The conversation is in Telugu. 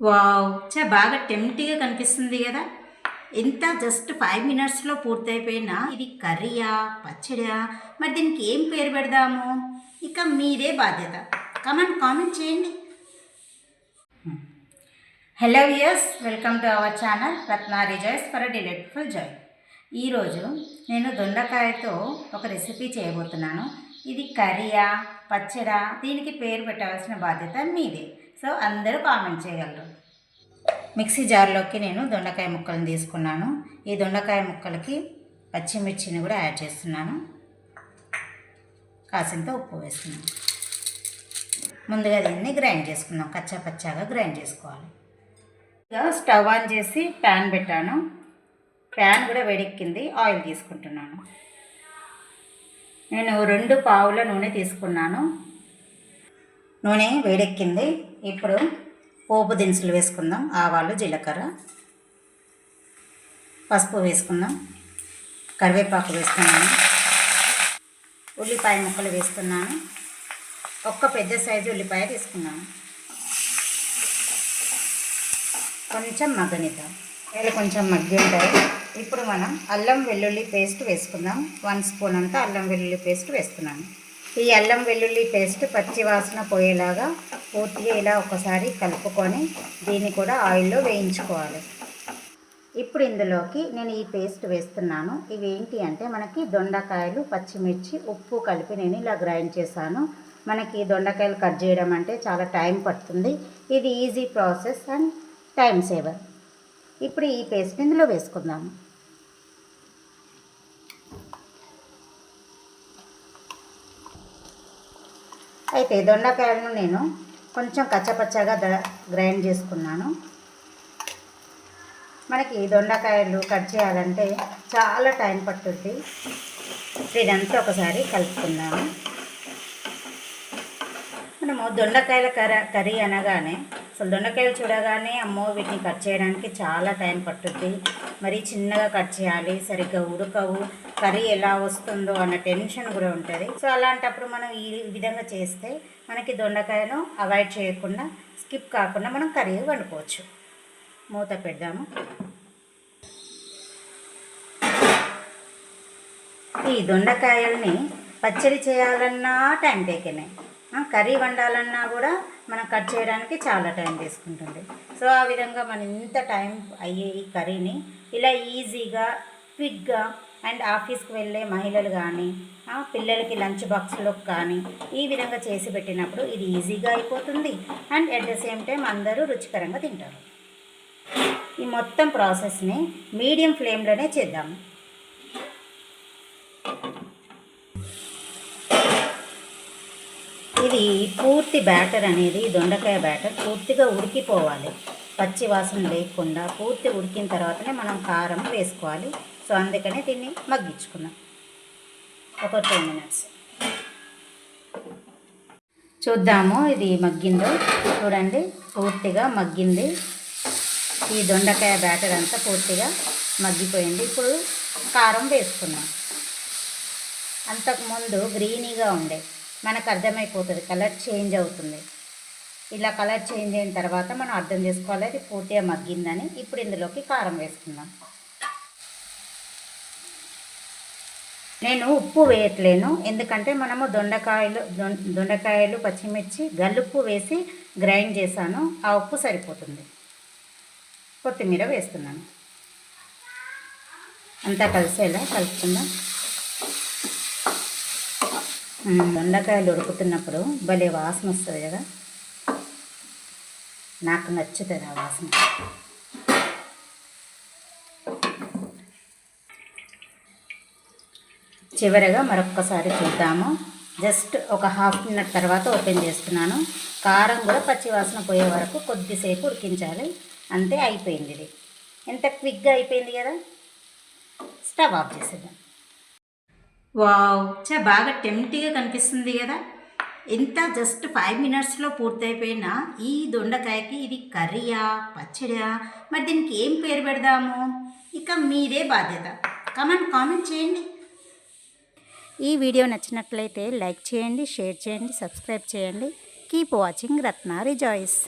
వావ్ చా బాగా టెంప్టీగా కనిపిస్తుంది కదా. ఎంత జస్ట్ ఫైవ్ మినిట్స్లో పూర్తయిపోయినా ఇది కర్రీయా పచ్చడియా మరి దీనికి ఏం పేరు పెడదాము? ఇక మీదే బాధ్యత. కమెంట్ కామెంట్ చేయండి. Hello viewers welcome to our channel Ratna rejoices for delightful joy ఈరోజు నేను దొండకాయతో ఒక రెసిపీ చేయబోతున్నాను. ఇది కర్రీయా పచ్చడా? దీనికి పేరు పెట్టవలసిన బాధ్యత మీదే. సో అందరూ కామెంట్ చేయగలరు. మిక్సీ జార్లోకి నేను దొండకాయ ముక్కలను తీసుకున్నాను. ఈ దొండకాయ ముక్కలకి పచ్చిమిర్చిని కూడా యాడ్ చేస్తున్నాను. కాసింత ఉప్పు వేస్తున్నాను. ముందుగా దీన్ని గ్రైండ్ చేసుకుందాం. కచ్చా పచ్చాగా గ్రైండ్ చేసుకోవాలి. స్టవ్ ఆన్ చేసి ప్యాన్ పెట్టాను. ప్యాన్ కూడా వేడెక్కింది. ఆయిల్ తీసుకుంటున్నాను. నేను రెండు పావుల నూనె తీసుకున్నాను. నూనె వేడెక్కింది. ఇప్పుడు పోపు దినుసులు వేసుకుందాం. ఆవాలు జీలకర్ర పసుపు వేసుకుందాం. కరివేపాకు వేసుకున్నాను. ఉల్లిపాయ ముక్కలు వేసుకున్నాను ఒక్క పెద్ద సైజు ఉల్లిపాయ తీసుకున్నాను. కొంచెం మగ్గనిద్దాం. వేలు కొంచెం మగ్గింటాయి. ఇప్పుడు మనం అల్లం వెల్లుల్లి పేస్ట్ వేసుకుందాం. వన్ స్పూన్ అంతా అల్లం వెల్లుల్లి పేస్ట్ వేస్తున్నాను. ఈ అల్లం వెల్లుల్లి పేస్ట్ పచ్చి వాసన పోయేలాగా పూర్తిగా ఇలా ఒకసారి కలుపుకొని దీన్ని కూడా ఆయిల్లో వేయించుకోవాలి. ఇప్పుడు ఇందులోకి నేను ఈ పేస్ట్ వేస్తున్నాను. ఇవి ఏంటి అంటే మనకి దొండకాయలు పచ్చిమిర్చి ఉప్పు కలిపి నేను ఇలా గ్రైండ్ చేశాను. మనకి దొండకాయలు కట్ చేయడం అంటే చాలా టైం పడుతుంది. ఇది easy process and time saver. ఇప్పుడు ఈ పేస్ట్ ఇందులో వేసుకుందాము అయితే దొండకాయలను నేను కొంచెం కచ్చపచ్చగా గ్రైండ్ చేసుకున్నాను. మనకి దొండకాయలు కట్ చేయాలంటే చాలా టైం పట్టుద్ది. ఇదంతా ఒకసారి కలుపుకుందాము. మనము దొండకాయల కర్ర కర్రీ అనగానే అసలు దొండకాయలు చూడగానే అమ్మో వీటిని కట్ చేయడానికి చాలా టైం పట్టుద్ది. మరి చిన్నగా కట్ చేయాలి సరిగ్గా ఉడకవు కర్రీ ఎలా వస్తుందో అన్న టెన్షన్ కూడా ఉంటుంది. సో అలాంటప్పుడు మనం ఈ విధంగా చేస్తే మనకి దొండకాయను అవాయిడ్ చేయకుండా స్కిప్ కాకుండా మనం కర్రీ వండుకోవచ్చు. మూత పెడదాము. ఈ దొండకాయల్ని పచ్చడి చేయాలన్నా టైం టేకెనే. కర్రీ వండాలన్నా కూడా మనం కట్ చేయడానికి చాలా టైం తీసుకుంటుంది. సో ఆ విధంగా మనం ఇంత టైం అయ్యే ఈ కర్రీని ఇలా ఈజీగా క్విక్గా అండ్ ఆఫీస్కి వెళ్ళే మహిళలు కానీ పిల్లలకి లంచ్ బాక్స్లో కానీ ఈ విధంగా చేసి పెట్టినప్పుడు ఇది ఈజీగా అయిపోతుంది. And at the same time అందరూ రుచికరంగా తింటారు. ఈ మొత్తం ప్రాసెస్ని మీడియం ఫ్లేమ్లోనే చేద్దాము ఇది పూర్తి బ్యాటర్ అనేది దొండకాయ బ్యాటర్ పూర్తిగా ఉడికిపోవాలి. పచ్చి వాసన లేకుండా పూర్తి ఉడికిన తర్వాతనే మనం కారం వేసుకోవాలి. సో అందుకనే దీన్ని మగ్గించుకున్నాం. ఒక టూ మినిట్స్. చూద్దాము ఇది మగ్గిందో. చూడండి పూర్తిగా మగ్గింది. ఈ దొండకాయ బ్యాటర్ అంతా పూర్తిగా మగ్గిపోయింది. ఇప్పుడు కారం వేసుకున్నాం అంతకుముందు గ్రీనీగా ఉండే మనకు అర్థమైపోతుంది కలర్ చేంజ్ అవుతుంది. ఇలా కలర్ చేంజ్ అయిన తర్వాత మనం అర్థం చేసుకోవాలి అది పూర్తిగా మగ్గిందని. ఇప్పుడు ఇందులోకి కారం వేసుకుందాం. నేను ఉప్పు వేయట్లేను ఎందుకంటే మనము దొండకాయలు దొండకాయలు పచ్చిమిర్చి గల్లుప్పు వేసి గ్రైండ్ చేశాను ఆ ఉప్పు సరిపోతుంది. కొత్తిమీర వేస్తున్నాను. అంతా కలిసేలా కలుపుకుందాం. దొండకాయలు ఉడుకుతున్నప్పుడు భలే వాసన వస్తుంది కదా. నాకు నచ్చుతుంది ఆ వాసన. చివరగా మరొక్కసారి చూద్దాము. జస్ట్ ఒక హాఫ్ మినిట్ తర్వాత ఓపెన్ చేస్తున్నాను. కారం కూడా పచ్చి వాసన పోయే వరకు కొద్దిసేపు ఉడికించాలి. అంతే అయిపోయింది ఇది. ఎంత క్విక్గా అయిపోయింది కదా. స్టవ్ ఆఫ్ చేసేద్దాం. వావ్ చా బాగా టెంప్టీగా కనిపిస్తుంది కదా. ఎంత జస్ట్ ఫైవ్ మినిట్స్లో పూర్తయిపోయిన ఈ దొండకాయకి ఇది కర్రీయా పచ్చడియా మరి దీనికి ఏం పేరు పెడదాము? ఇక మీదే బాధ్యత. కమెంట్ కామెంట్ చేయండి. ఈ వీడియో నచ్చినట్లయితే లైక్ చేయండి షేర్ చేయండి సబ్స్క్రైబ్ చేయండి. కీప్ వాచింగ్ రత్న రిజాయిస్